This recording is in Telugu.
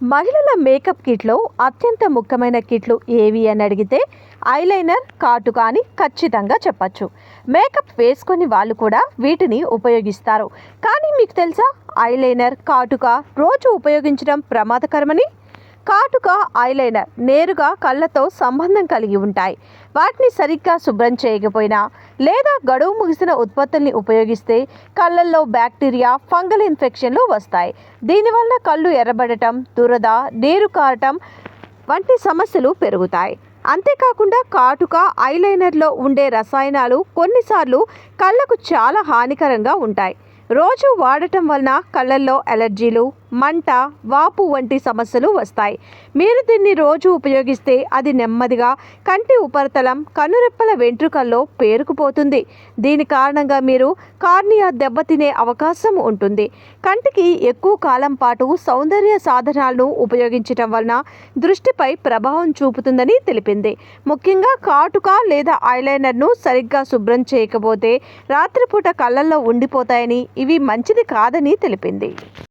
మహిళల మేకప్ కిట్లో అత్యంత ముఖ్యమైన కిట్లు ఏవి అని అడిగితే ఐలైనర్ కాటుక అని ఖచ్చితంగా చెప్పచ్చు. మేకప్ వేసుకొని వాళ్ళు కూడా వీటిని ఉపయోగిస్తారు. కానీ మీకు తెలుసా ఐలైనర్ కాటుక రోజు ఉపయోగించడం ప్రమాదకరమని? కాటుక ఐలైనర్ నేరుగా కళ్ళతో సంబంధం కలిగి ఉంటాయి. వాటిని సరిగ్గా శుభ్రం చేయకపోయినా లేదా గడువు ముగిసిన ఉత్పత్తుల్ని ఉపయోగిస్తే కళ్ళల్లో బ్యాక్టీరియా ఫంగల్ ఇన్ఫెక్షన్లు వస్తాయి. దీనివల్ల కళ్ళు ఎర్రబడటం దురద నీరు కారటం వంటి సమస్యలు పెరుగుతాయి. అంతేకాకుండా కాటుక ఐలైనర్లో ఉండే రసాయనాలు కొన్నిసార్లు కళ్ళకు చాలా హానికరంగా ఉంటాయి. రోజు వాడటం వలన కళ్ళల్లో అలర్జీలు మంట వాపు వంటి సమస్యలు వస్తాయి. మీరు దీన్ని రోజు ఉపయోగిస్తే అది నెమ్మదిగా కంటి ఉపరితలం కనురెప్పల వెంట్రుకల్లో పేరుకుపోతుంది. దీని కారణంగా మీరు కార్నియా దెబ్బతినే అవకాశం ఉంటుంది. కంటికి ఎక్కువ కాలం పాటు సౌందర్య సాధనాలను ఉపయోగించటం వలన దృష్టిపై ప్రభావం చూపుతుందని తెలిపింది. ముఖ్యంగా కాటుక లేదా ఐలైనర్ను సరిగ్గా శుభ్రం చేయకపోతే రాత్రిపూట కళ్ళల్లో ఉండిపోతాయని ఇవి మంచిది కాదని తెలిపింది.